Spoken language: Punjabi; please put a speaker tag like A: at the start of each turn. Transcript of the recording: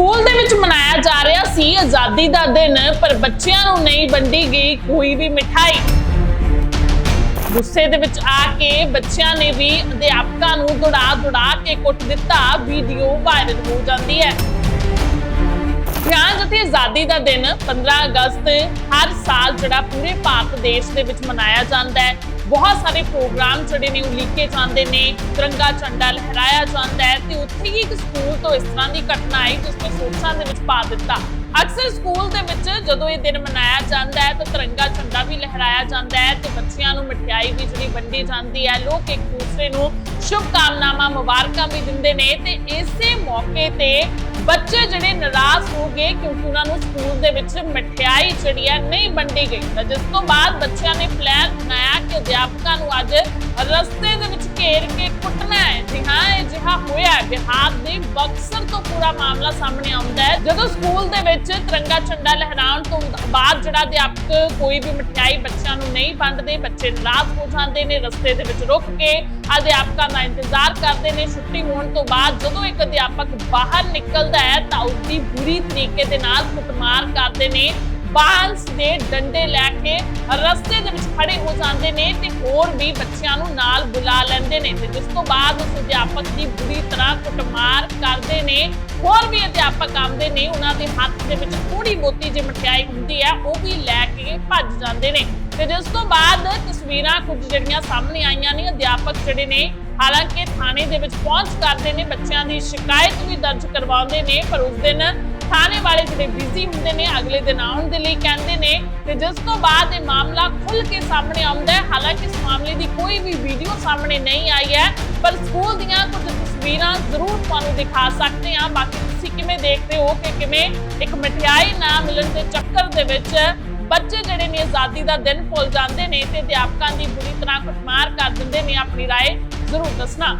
A: ਸਕੂਲ ਦੇ ਵਿੱਚ ਮਨਾਇਆ ਜਾ ਰਿਹਾ ਸੀ, ਆਜ਼ਾਦੀ ਦਾ ਦਿਨ, ਪਰ ਬੱਚਿਆਂ ਨੂੰ ਨਹੀਂ ਵੰਡੀ ਗਈ ਕੋਈ ਵੀ ਮਿਠਾਈ। ਗੁੱਸੇ ਦੇ ਵਿੱਚ ਆ ਕੇ ਬੱਚਿਆਂ ਨੇ ਵੀ ਅਧਿਆਪਕਾਂ ਨੂੰ ਦੁੜਾ ਦੁੜਾ ਕੇ ਕੁੱਟ ਦਿੱਤਾ। ਵੀਡੀਓ ਵਾਇਰਲ ਹੋ ਜਾਂਦੀ ਹੈ। ਧਿਆਨ ਆਜ਼ਾਦੀ ਦਾ ਦਿਨ 15 ਅਗਸਤ ਹਰ ਸਾਲ ਜਿਹੜਾ ਪੂਰੇ ਭਾਰਤ ਦੇਸ਼ ਦੇ ਵਿੱਚ ਮਨਾਇਆ ਜਾਂਦਾ ਹੈ। ਬਹੁਤ ਸਾਰੇ ਪ੍ਰੋਗਰਾਮ ਜਿਹੜੇ ਨੇ ਉਲੀਕੇ ਜਾਂਦੇ ਨੇ, ਤਿਰੰਗਾ ਝੰਡਾ ਲਹਿਰਾਇਆ ਜਾਂਦਾ ਹੈ ਤੇ ਉੱਥੇ ਹੀ ਇੱਕ ਸਕੂਲ ਤੋਂ ਇਸ ਤਰ੍ਹਾਂ ਦੀ ਘਟਨਾ ਆਈ ਜਿਸ ਨੇ ਸੋਚਾਂ ਦੇ ਵਿੱਚ ਪਾ ਦਿੱਤਾ। ਅਕਸਰ ਸਕੂਲ ਦੇ ਵਿੱਚ ਜਦੋਂ ਇਹ ਦਿਨ ਮਨਾਇਆ ਜਾਂਦਾ ਹੈ ਤਾਂ ਤਿਰੰਗਾ ਝੰਡਾ ਵੀ ਲਹਿਰਾਇਆ ਜਾਂਦਾ ਹੈ ਤੇ ਬੱਚਿਆਂ ਨੂੰ ਮਠਿਆਈ ਵੀ ਜਿਹੜੀ ਵੰਡੀ ਜਾਂਦੀ ਹੈ। ਲੋਕ ਇੱਕ ਦੂਸਰੇ ਨੂੰ ਸ਼ੁਭ ਕਾਮਨਾਵਾਂ ਮੁਬਾਰਕਾਂ ਵੀ ਦਿੰਦੇ ਨੇ ਤੇ ਇਸੇ ਮੌਕੇ ਤੇ ਬੱਚੇ ਜਿਹੜੇ ਨਾਰਾਜ਼ ਹੋ ਗਏ ਕਿਉਂਕਿ ਉਹਨਾਂ ਨੂੰ ਸਕੂਲ ਦੇ ਵਿੱਚ ਮਠਿਆਈ ਜਿਹੜੀ ਹੈ ਨਹੀਂ ਵੰਡੀ ਗਈ। ਤਾਂ ਜਿਸ ਤੋਂ ਬਾਅਦ ਬੱਚਿਆਂ ਨੇ ਪਲਾਨ ਬਣਾਇਆ ਕਿ ਅਧਿਆਪਕਾਂ ਨੂੰ ਅੱਜ ਰਸਤੇ ਦੇ ਵਿੱਚ ਘੇਰ ਕੇ ਕੁੱਟਣਾ ਹੈ। ਜੀ ਹਾਂ, ਇਹ ਜਿਹਾ ਹੋਇਆ ਬਿਹਾਰ ਦੇ ਬਕਸਰ ਤੋਂ ਪੂਰਾ ਮਾਮਲਾ ਸਾਹਮਣੇ ਆਉਂਦਾ ਹੈ। ਜਦੋਂ ਸਕੂਲ ਦੇ ਵਿੱਚ ਤਿਰੰਗਾ ਝੰਡਾ ਲਹਿਰਾਉਣ ਤੋਂ ਬਾਅਦ ਜਿਹੜਾ ਅਧਿਆਪਕ ਕੋਈ ਵੀ ਮਠਿਆਈ ਬੱਚਿਆਂ ਨੂੰ ਨਹੀਂ ਵੰਡਦੇ, ਬੱਚੇ ਨਾਰਾਜ਼ ਹੋ ਜਾਂਦੇ ਨੇ, ਰਸਤੇ ਦੇ ਵਿੱਚ ਰੁਕ ਕੇ ਅਧਿਆਪਕਾਂ ਦਾ ਇੰਤਜ਼ਾਰ ਕਰਦੇ ਨੇ। ਛੁੱਟੀ ਹੋਣ ਤੋਂ ਬਾਅਦ ਜਦੋਂ ਇੱਕ ਅਧਿਆਪਕ ਬਾਹਰ ਨਿਕਲਦਾ ਹੈ ਤਾਂ ਉਸ ਦੀ ਬੁਰੀ ਤਰੀਕੇ ਦੇ ਨਾਲ ਕੁੱਟਮਾਰ ਕਰਦੇ ਨੇ। ਬਾਂਸ ਦੇ ਡੰਡੇ ਲੈ ਕੇ ਰਸਤੇ ਦੇ ਵਿੱਚ ਖੜੇ ਹੋ ਜਾਂਦੇ ਨੇ ਤੇ ਹੋਰ ਵੀ ਬੱਚਿਆਂ ਨੂੰ ਨਾਲ ਬੁਲਾ ਲੈਂਦੇ ਨੇ ਤੇ ਜਿਸ ਤੋਂ ਬਾਅਦ ਉਸ ਅਧਿਆਪਕ ਦੀ ਬੁਰੀ ਤਰ੍ਹਾਂ ਕੁੱਟਮਾਰ ਕਰਦੇ ਨੇ, ਹੋਰ ਵੀ ਅਧਿਆਪਕ ਆਉਂਦੇ ਨੇ, ਉਹਨਾਂ ਦੇ ਹੱਥ ਦੇ ਵਿੱਚ ਥੋੜੀ ਬਹੁਤੀ ਜਿਹੀ ਮਠਿਆਈ ਹੁੰਦੀ ਹੈ, ਉਹ ਵੀ ਲੈ ਕੇ ਭੱਜ ਜਾਂਦੇ ਨੇ। ਤੇ ਜਿਸ ਤੋਂ ਬਾਅਦ ਤਸਵੀਰਾਂ ਕੁਝ ਜਿਹੜੀਆਂ ਸਾਹਮਣੇ ਆਈਆਂ ਨੇ, ਅਧਿਆਪਕ ਜਿਹੜੇ ਨੇ, ਹਾਲਾਂਕਿ ਥਾਣੇ ਦੇ ਵਿੱਚ ਪਹੁੰਚ ਕਰਦੇ ਨੇ, ਬੱਚਿਆਂ ਦੀ ਸ਼ਿਕਾਇਤ ਵੀ ਦਰਜ ਕਰਵਾਉਂਦੇ ਨੇ, ਪਰ ਉਸ ਦਿਨ ਥਾਣੇ ਵਾਲੇ ਜਿਹੜੇ ਬਿਜ਼ੀ ਹੁੰਦੇ ਨੇ ਅਗਲੇ ਦਿਨ ਆਉਣ ਦੇ ਲਈ ਕਹਿੰਦੇ ਨੇ ਤੇ ਜਿਸ ਤੋਂ ਬਾਅਦ ਇਹ ਮਾਮਲਾ ਖੁੱਲ ਕੇ ਸਾਹਮਣੇ ਆਉਂਦਾ ਹੈ ਹਾਲਾਂਕਿ ਇਸ ਮਾਮਲੇ ਦੀ ਕੋਈ ਵੀ ਵੀਡੀਓ ਸਾਹਮਣੇ ਨਹੀਂ ਆਈ ਹੈ ਪਰ ਸਕੂਲ ਦੀਆਂ ਕੁਝ ਤਸਵੀਰਾਂ ਜ਼ਰੂਰ ਤੁਹਾਨੂੰ ਦਿਖਾ ਸਕਦੇ ਹਾਂ ਬਾਕੀ ਤੁਸੀਂ ਕਿਵੇਂ ਦੇਖਦੇ ਹੋ ਕਿ ਕਿਵੇਂ ਇੱਕ ਮਠਿਆਈ ਨਾ ਮਿਲਣ ਦੇ ਚੱਕਰ ਦੇ ਵਿੱਚ ਬੱਚੇ ਜਿਹੜੇ ਨੇ ਆਜ਼ਾਦੀ ਦਾ ਦਿਨ ਭੁੱਲ ਜਾਂਦੇ ਨੇ ਤੇ ਅਧਿਆਪਕਾਂ ਦੀ ਬੁਰੀ ਤਰ੍ਹਾਂ ਕੁੱਟਮਾਰ ਕਰ ਦਿੰਦੇ ਨੇ ਆਪਣੀ ਰਾਏ ਜ਼ਰੂਰ ਦੱਸਣਾ